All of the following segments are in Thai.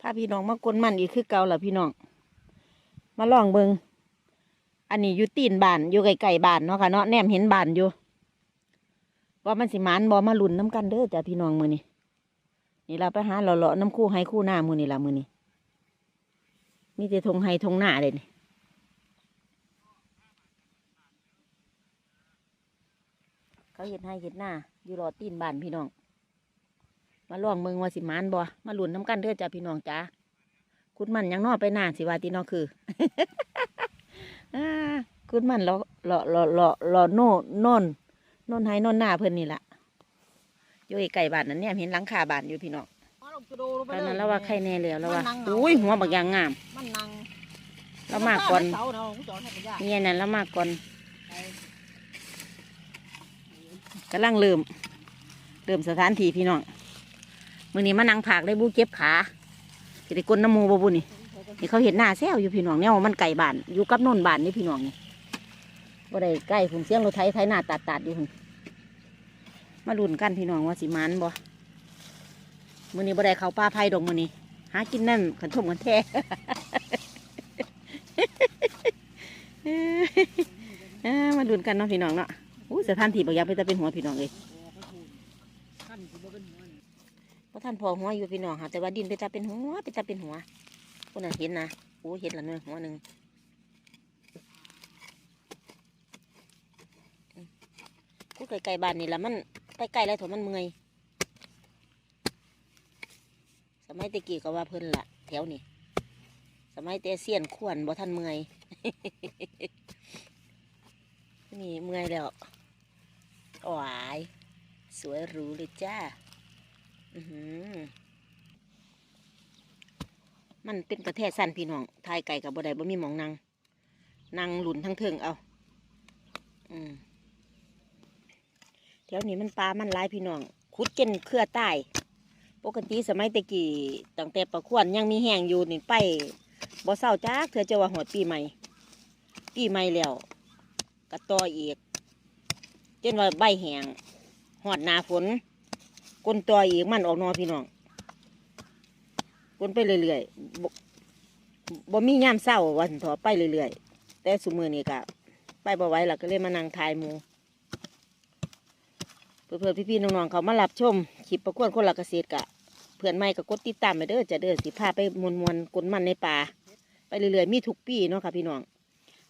พาพี่น้องมากลมันอีกคือเก่าล่ะพี่น้อง มาลองเบิงอันนี้อยู่ตีนบานอยู่ไกลๆบานเนาะค่ะเนาะแนมเห็นบานอยู่ว่ามันสิมานบ่มาลุ่นน้ำกันเด้อจ้ะพี่น้องมือนี่นี่เราไปหาเลาะๆน้ำคู่ให้คู่หน้ามือนี่ละมือนี่มีแต่ทงให้ทงหน้าเลยนี่เขาเห็นให้เห็นหน้าอยู่รอตีนบานพี่น้อง มาล่องเมืองว่าสิมานบ่มาหลุนน้ำกันเด้อจ้ะพี่น้องจ้าคุณมันยังนอไปหน้าสิว่าตีนอคือคุณมันเลาะเลาะเลาะเลาะเลาะโน่นโน่นนนไฮนนหน้าเพิ่นนี่ละอยู่ไก่บานนั้นเนี่ยเห็นหลังคาบานอยู่พี่น้องตอนนั้นเราว่าไข่แน่แล้วเราว่ามันนั่งเหงาอุ้ยหัวบักยางงามเรามากก่อนเสาเนาะผมจอดให้ปัญญาเนี่ยนั่นเรามากก่อนกำลังเริ่มเริ่มสถานที่พี่น้อง มื้อนี้มานั่งผากได้บูเจ็บขาสิได้กนน้ำมูบ่บุนี่นี่เขาเห็นหน้าแซวอยู่พี่น้องเนี่ยมันไก่บานอยู่กับนนบานนี่พี่น้องนี่บ่ได้ใกล้ผมเสียงรถไถไถหน้าตัดตัดอยู่มาลุ้นกันพี่น้องว่าสิมันบ่มื่อนี้บ่ได้เขาป้าไผ่ดอกมื่อนี้หากินนั่นขันทมกันแท้มาดูกันเนาะพี่น้องเนาะอู้สถานที่บางอย่างเป็นตาเป็นหัวพี่น้องเลย ขั้นสิบ่เป็นหัวนี่ เพราท่านพอหัวอยู่พี่น้องค่ะแต่ว่าดินเป็นตาเป็นหัวเป็นตาเป็นหัวคนน่ะเห็นนะโอ้เห็นละเนื้อหัวหนึ่งกูไกลๆบ้านนี่ละมันใกล้ๆแล้วถมันเมื่อยสมัยตะกี้ก็ว่าเพิ่นละแถวนี่สมัยแต่เสียนขวนบ่ท่านเมื่อยนี่เมื่อยแล้วโอ้ยสวยหรูเลยจ้า มันเป็นกระแทกสั้นพี่น้องทายไก่กับบ่ได้บ่มีหมองนั่งนั่งหลุนทั้งเทิงเอา อืมแถวนี้มันปลา มันลายพี่น้อง ขุดเจนเครือใต้ ปกติสมัยตะกี้ตั้งแต่ประควนยังมีแห้งอยู่นี่ไปบ่เศร้าจักเธอจะว่าหอดปีใหม่ ปีใหม่แล้วกระต่ออีก เจนว่าใบแห้งหอดหนาฝน กลนตัวอีกมันออกนอพี่น้องกลนไปเรื่อยๆบ่มีย่ามเศร้าวันถอไปเรื่อยๆแต่สุมือนี่ก็ไปบ่ไว้ล้วก็เลยมานั่งทายมูเพื่อนๆพี่ๆน้องๆเขามารับชมคลิปประกวดคนละเกษตรกะเพื่อนใหม่ก็กดติดตามไปเด้อจะเด้อสิพาไปมวนมวนๆกลนมันในป่าไปเรื่อยๆมีทุกปีเนาะค่ะพี่น้อง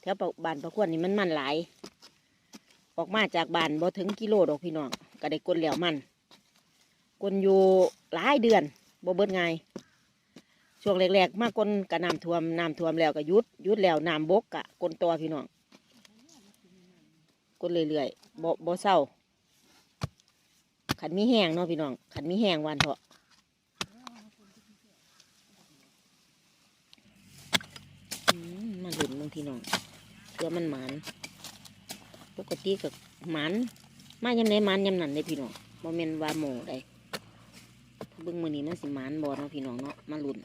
แถวบ้านประกวดนี่มันมันหลายออกมาจากบ้านบ่ถึงกิโลดอกพี่น้องก็ได้กลนแล้วมัน กลนอยู่หลายเดือนบ่เบิดไงช่วงแรกๆมากลนกับน้ำท่วมน้ำท่วมแล้วก็ยุดยุดแล้วน้ำบกกะกลนตัวพี่น้องกลนเรื่อยๆบ่บ่เศร้าขันมีแห้งเนาะพี่น้องขันมีแห้งวันเถอะมาหลุนบางพี่น้องเพื่อมันหมานปกติกับหมานมายำไหนมานยำนั่นเลยพี่น้องบ่แม่นว่าหมูได้ เบิ่งมือนี้มันสิมานบ่เนาะพี่น้องเนาะมาลุ้น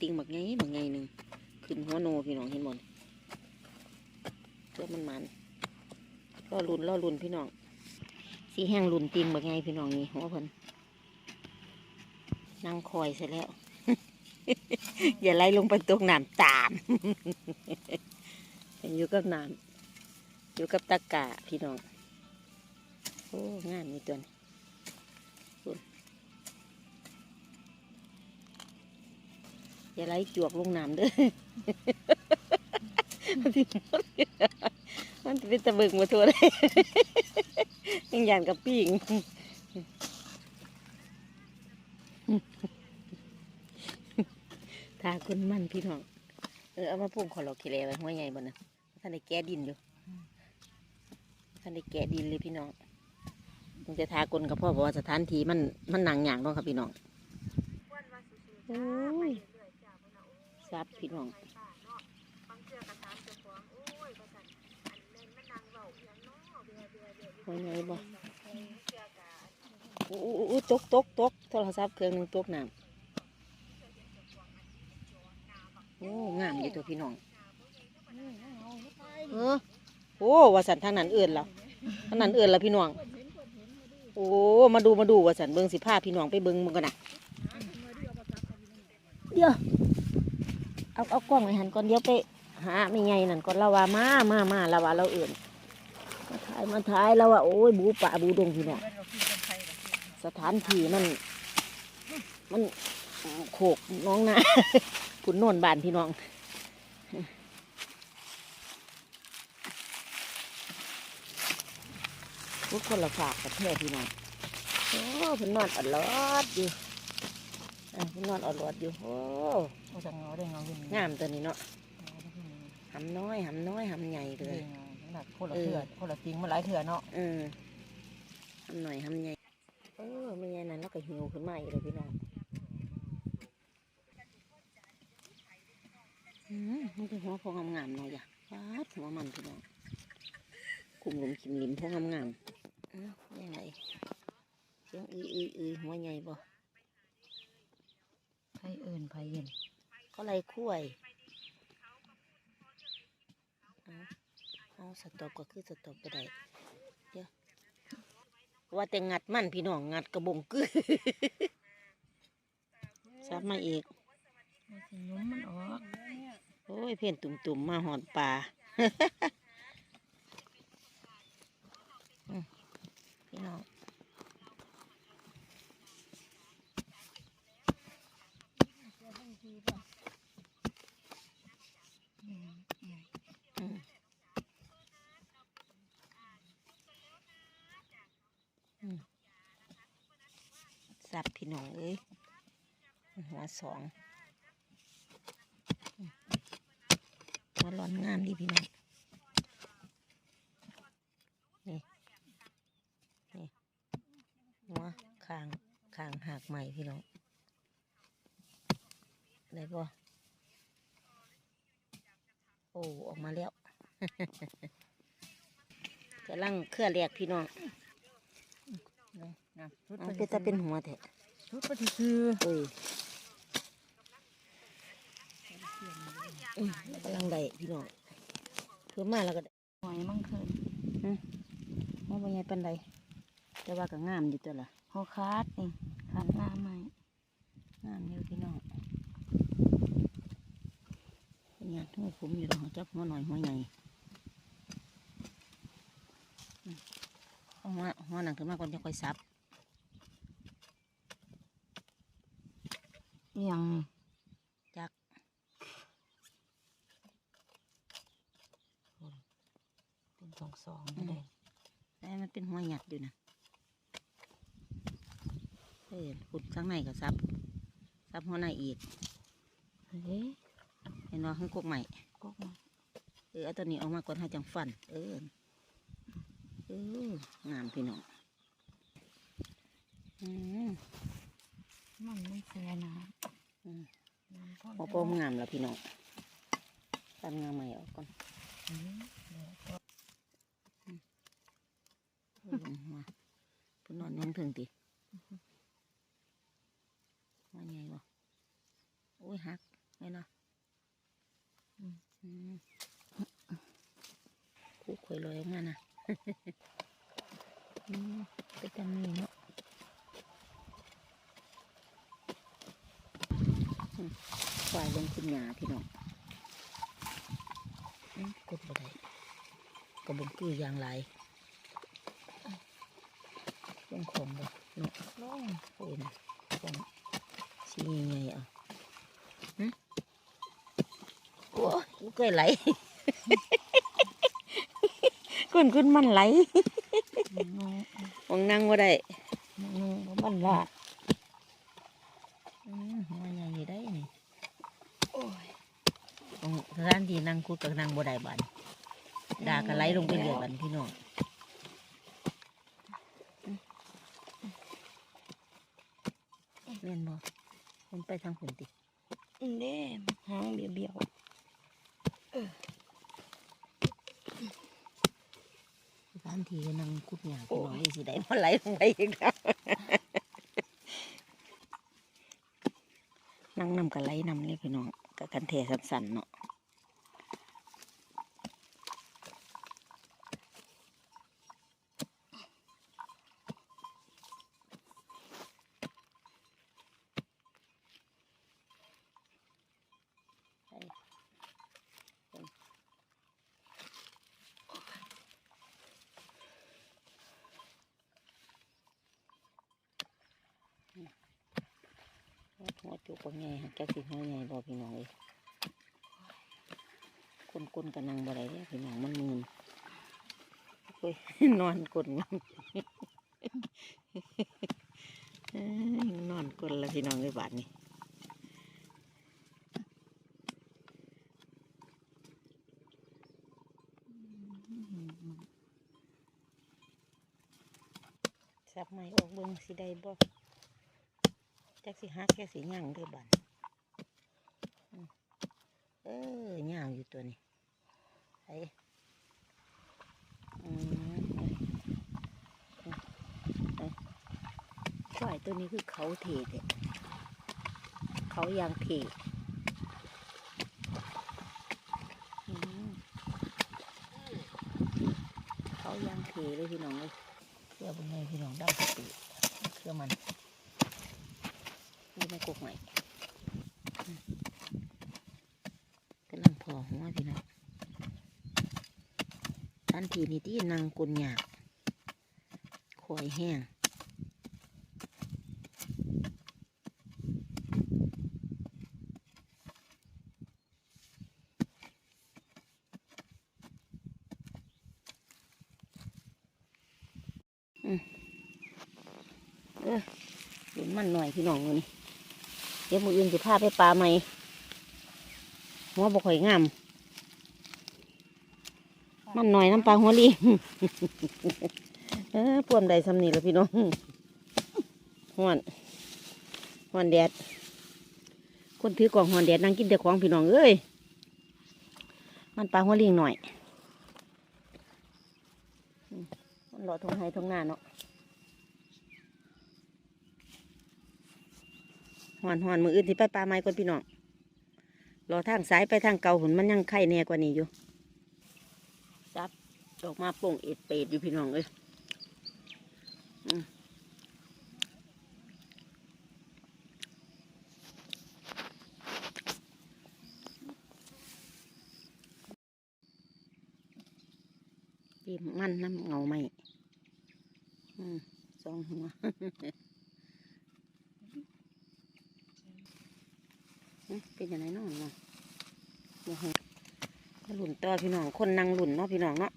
ติงบักไงบักไงหนึ่งขึ้นหัวโนพี่น้องเห็นบ่นี่เพื่อมันมานรอลุ้นรอลุ้นพี่น้องสีแห้งลุ้นติงบักไงพี่น้องนี่หัวเพิ่นนั่งคอยเสร็จแล้ว อย่าไล่ลงไปตกน้ำตามอยู่กับน้ำอยู่กับตะกะพี่น้องโอ้งามนี่ตัวนี้ อย่าไหลจวกลงน้ำเด้อมันสิหมดมันจะเป็นตะเบิงมาทั่วเลยยังยานกับปีงทาคนมันพี่น้อง เออเอามาพุ่งขอหลอกขี้เลไว้หัวใหญ่บ่นะท่านได้แก้ดินอยู่ท่านได้แก้ดินเลยพี่น้องมันจะทากลกับพ่อบอกว่าสถานที่มันมันหนังหยางเนาะครับพี่น้องโอ้ย ซับพี่น้องหัวใหญ่บ่โอ้โอ้โอ้ตกตกตกโทรศัพท์เครื่องหนึงตกน้ำโอ้งามอยู่ตัวพี่น้องเออโอ้วสันทางนั้นเอื่นแล้วทางนั้นเอื่นแล้วพี่น้องโอ้มาดูมาดูวสันเบิงสิผ้าพี่น้องไปเบิงมึงกันนะเดี๋ยว เอาเอากล้องไปหันก่อนเดี๋ยวไปหาไม่ไงนั่นก่อนเราว่ามามามาเราว่าเราเอื่นมาถ่ายมาถ่ายเราว่าโอ้ยบูป่าบูดงพี่เนี่ยสถานที่มัน มันโขกน้องนาผุนโนนบานพี่น้องทุกคนละฝากกับเพื่อพี่น้องโอ้เพิ่นนอนอดลอดอยู่ อะเพิ่นนอนอดลอดอยู่ โอ้โอ้จะเงาได้เงาขึ้นงามตัวนี้เนาะเงาได้ขึ้นหำน้อยหำน้อยหำใหญ่เลเลยยหนักคนละเถื่อคนละจริงมาหลายเถื่อเนาะเออหำหน่อยหำใหญ่เออไม่ใหญ่นั้นแล้วก็หิวขึ้นมาอีกเลยพี่น้องอืมมันเป็นหัวพองงามๆหน่อยจ้ะฟาดหัวมันพี่น้องคุมหลุมขิมหลิมพองงามๆอ้าวยังไงเสียงอืออืออือหัวใหญ่บ่ ไผเอิญไผเย็นก็ไรคุ้ยเอาเอาสต็อปก็คือสต็อปไปได้เดี๋ยวว่าแต่งัดมันพี่น้องงัดกระบงกือซับมาอีกมันสิยุ้มมันออกโอ้ยเพี้ยนตุ่มๆมาหอดปลาอืมพี่น้อง อืม อืมอืม สับพี่น้องเอ้ยหัวสองมหัวร้อนงามดีพี่น้องนี่นี่หัวคางคางหักใหม่พี่น้องได้ปะโอ้ออกมาแล้วกำลังเคลื่อแรกพี่น้อง นะชุดเอาเป็นตาเป็นหัวแท้ชุดปฏิคือเอ้ยอืมกำลังได้พี่น้องเพิ่มมาแล้วก็ได้หอยมั่งคืนว่าเป็นไงปันใดแต่ว่าก็งามอยู่ตัวละหอคาดนี่ขาดหน้าใหม่งามอยู่พี่น้องเป็นไงหัวผมอยู่ดอกจับหัวหน่อยหัวใหญ่อืมเอาหัวหัวหนังขึ้นมาก่อนจะค่อยซับ อีหยังนี่จักเป็นสองสองนี่เลยแต่มันเป็นหัวหยัดอยู่นะเออขุดข้างในก็ซับซับหัวในอีกเฮ้ยเห็นว่าข้างกกใหม่ก็มาเออเอาตัวนี้ออกมาก่อนให้จังฟัน เออเอองามพี่น้องอืมมันไม่แซ่นะ อืมน้ำพ่พอปมงามแล้วพี่น้องตันงามใหม่ออกก่อนอืมเดี๋ยวก็เออหัวเพิ่นนอนยังถึงติว่าไงวะโอ้ยหักไงเนาะอืมอืมคู่ข่อยลอยออกมานะ อืมเป็นจังนี้เนาะอืมฝ่ายลงขึ้นหยาพี่น้องอืมกดบ่ได้ กระบงกือยางไรลงของบ่เนาะลงโอ้ยนะของสีใหญ่ๆเอาหึโอ้ยกูเคยไหลก้นขึ้นมันไหลงงมองนั่งว่าได้งงบ่มันลาดอืมหัวใหญ่อยู่ได้นี่โอ้ยของร้านที่นั่งคุดกับนั่งบ่ได้บัน ด่ากันไหลลงไปเรื่อยบันพี่น้องเล่นบ่มันไปทางผลติเด้หางเบี้ยวเบี้ยวร้านทีก็นั่งคุดหยาพี่น้องนี่สิได้มาไหลลงไปอีกแล้วนั่งนำกับไหลนำเลยพี่น้องกับกันเทสั้นๆเนาะ หัวจุกว่าไงฮะจักสิหัวใหญ่บ่พี่น้องเอ้ยคนคนกันนังบ่ได้เด้อพี่น้องมันมืนโอ้ยนอนกลนเอ้ยนอนกลนแล้วพี่น้องเลยบาดนี้สับไม้ออกเบิ่งสิได้บ่ จักสิหักแค่สิหยังเด้อบาดอืมเออยาวอยู่ตัวนี้ไอ้อืมควยตัวนี้คือเขาเทเด็เขายางเทเขายางเทเลยพี่น้องเลยเชื่อเป็นไงพี่น้องได้สติเชื่อมัน ม่กกใหม่อืมกำลังพอหัวพี่น้องทันทีนี่ที่นางกุนหยาบคอยแห้งเออเห็นมันหน่อยพี่น้องเลยนี่ เดี๋ยวมืออื่นจะพาไปปลาใหม่หัวบกข่อยงาม มันหน่อยน้ำปลาหัวลีเออพวมใดสำนีแล้วพี่น้องห้อนห้อนแดด คนถือกล่องห้อนแดดนั่งกินแต่ของพี่น้องเอ้ย มันปลาหัวลิงหน่อยอืมมันหล่อทงไห้ทงหน้าเนาะ หอนหอนมืออื่นที่ไปปลาไม้ก่อนพี่น้องรอทางซ้ายไปทางเก่าหุ่นมันยังไข่แน่กว่านี้อยู่ซับดอกมาโป่งเอ็ดเป็ดอยู่พี่น้องเอ้ยอืมจิ้มมันน้ำเงาไหมอืมสองหัว อืม เป็นยังไงน้องเนาะโอ้โหมาหลุนต่อพี่น้อง คนนั่งหลุนเนาะพี่น้องเนาะ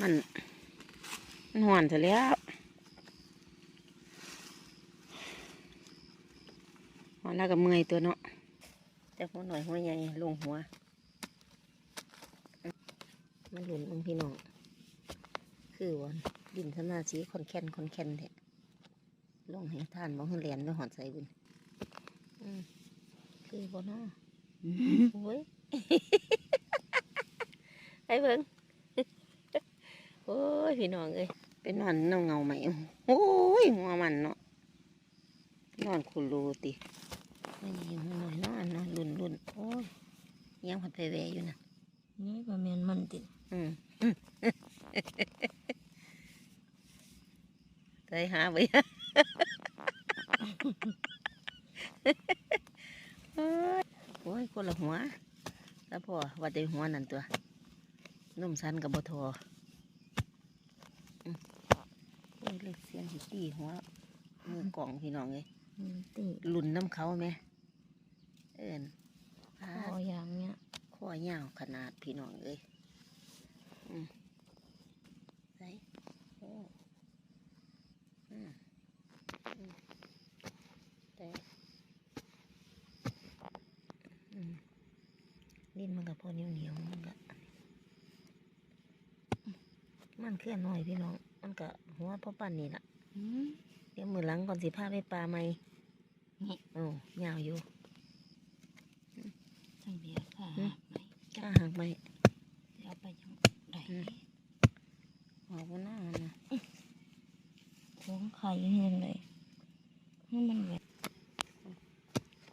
มัน มันหอนเสร็จแล้วหอนแล้วก็เมื่อยตัวเนาะ แต่หัวหน่อยหัวใหญ่ลงหัว มันหลุนมึงพี่น้อง คือวันดินสมาสีคอนแคนคอนแคนแท้ ลงให้ทานบ่ให้เรียนด้วยหอดใส่บุญอืมคือบ่เนาะโอ้ยไอ้เบิ่งโอ้ยพี่น้องเอ้ยเป็นนอนเงาเงาๆไหมโอ้ยหัวมันเนาะนอนคุรูติไม่ยิงหัวหน่อยนอนนอนลุ่นลุ่นโอ้ยยังผัดไปแวอยู่นะนี่ก็แม่นมันติอืมเคยหาไป โอ้ยโอ้ยคนละหัวแล้วพอว่าแต่หัวนั่นตัวนุ่มสันกับบทออืมโอ้ยเล็กเสียงสิตีหัวมือกล่องพี่น้องเลยมันติหลุนน้ำเขาไหมเอินพาคออย่างเนี้ยข้อยาวขนาดพี่น้องเลยอืมใส่โอ้อืมอืมแต่อืม ลิ้นมันกับพอเหนียวเหนียวๆมันก็มันเคลื่อนหน่อยพี่น้อง มันก็หัวพ่อปั่นนี่ละอืมเดี๋ยวมือหลังก่อนสิพาไปปลาไหมนี่โอ้ยาวอยู่ทางเดียวค่ะอืมไหนจ้าหักไหมเอาไปยังไดอืมออกมาหน้านะท้องไข่เห็นเลยให้มันแบบ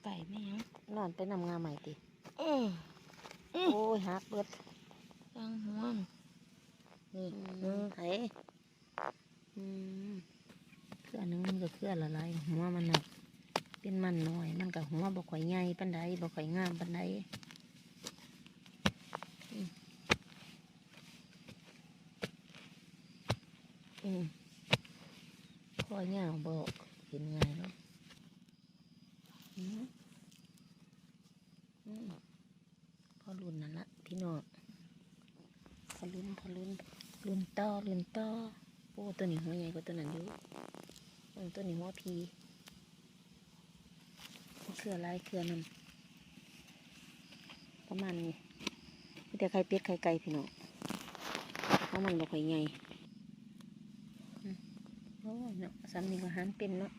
ไก่ไม่ยังนอนไปนำงาใหม่ติเออโอ้ ยหักเบิดตั้งหัวมันนี่อืมไถอืมเครือหนึงมันก็เครือละลายหัวมันน่ะเป็นมันน้อย มันก็หัวบ่ค่อยใหญ่ปานใดบ่ค่อยงามปานใดอืมอืมข้อย่างบอกเห็นไงเนาะ อืมอืมพอ รุ่นนั่นละพี่น้องพอรุ่นพอรุ่นรุ่นต่อรุ่นต่อโอ้ตัวนี้หัวใหญ่กว่าตัวนั้นอยู่เออตัวนี้หัวพีเครือลายเครือนำประมาณนี้มีแต่ไข่เป็ดไข่ไก่พี่น้องเพราะมันบ่ค่อยใหญ่อืมโอ้ยเนาะซ้ำนี่ก็หันเป็นเนาะ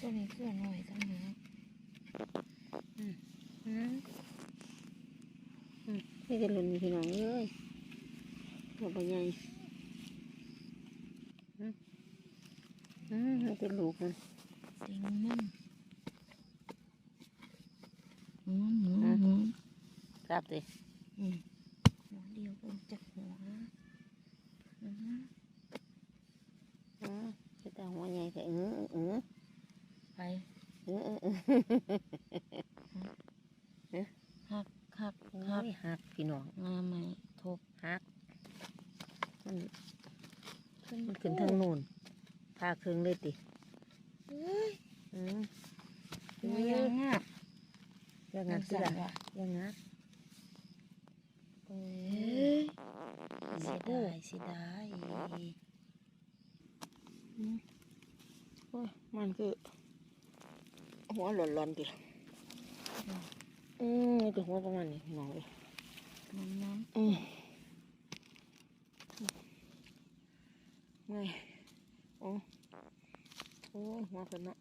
ตัวนี้คือหน่อยตั้งนะอืม อืมนี่จะหล่นพี่น้องเอ้ยตัวใบใหญ่อืมอืมนี่เป็นลูกมันติงมันอืมอืมอืมครับเลยอืมหัวเดียวกันจากหัวอืมอืมจะแต่หัวใหญ่แต่อืออือไปอืออืออือหักหักโอ้ หักยหักพี่น้องงาไหมทบหัก มันมันขึ้นทางโน่นพาเครื่องเลยติเอ้ยอืมหัวยังอะยังงัดสิสั่ล่ะนว่ะยังงัดโอ้เอ้ยยเสียดายเสียดายอืมโอ้ยมันคือหัวหลอนๆดิอืมนี่คือหัวประมาณนี้น้องเลย น้ำน้อืมไงโอ้โอ้ยหัวเพิ่นเนาะ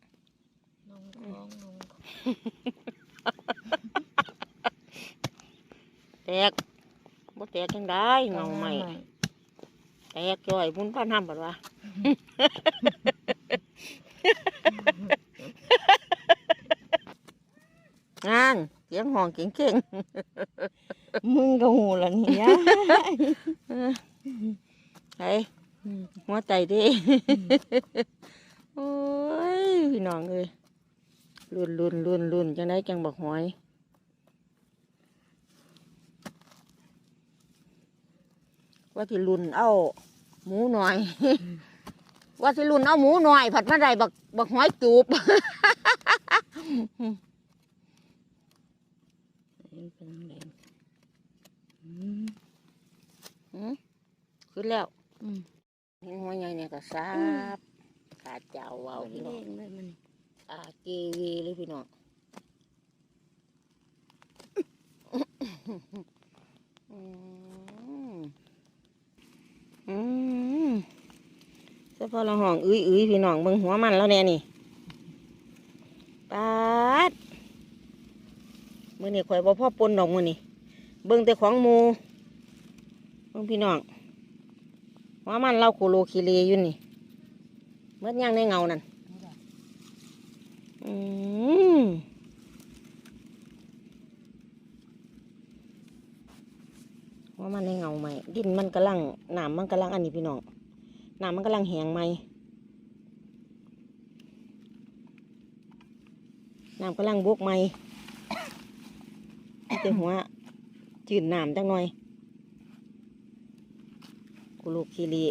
น้องคลองน้องคล้องแตกบ่แตกจังได้เงาใหม่แตกจ่อยมุนพันห้ำบัดวะงาน เสียงห้องเก่งมึงก็หูละนี่ยะๆไอ้หัวใจเดิโอ้ยพี่น้องเอ้ยรุ่นรุ่นรุ่นรุ่นจังได้จังบักหอยว่าที่รุ่นเอา หมูหน่อย ว่าที่รุ่นเอาหมูหน่อย ผัดมาได้บักบักหอยจูบ เป็นแรงอืมหืมขึ้นแล้ว อืมเห็นหัวใหญ่เนี่ยก็ซาบขาเจ้าเว้าเอาพี่น้เล่องนเลยมันขาเกวีเลยพี่น้องอืมอืมเฉพาะเราห้องอื้ยอื้ยพี่น้องเบิ่งหัวมันแล้วแน่นี่ปาด มือนี่ข่อยบ่พ่อปนดอกมือนี่เบิ่งแต่ของมูเบิ่งพี่น้องหัวมันเราโคโลคิเลอยู่นี่เมื่อย่างในเงานั่นอืมว่ามันในเงาไหมดินมันกำลังหน้ำมันกำลังอันนี้พี่น้องหน้ำมันกำลังแหงไหมน้ำกำลังบวกไหม แต่หัวจืดน้ำจังหน่อยกุลูกคีรี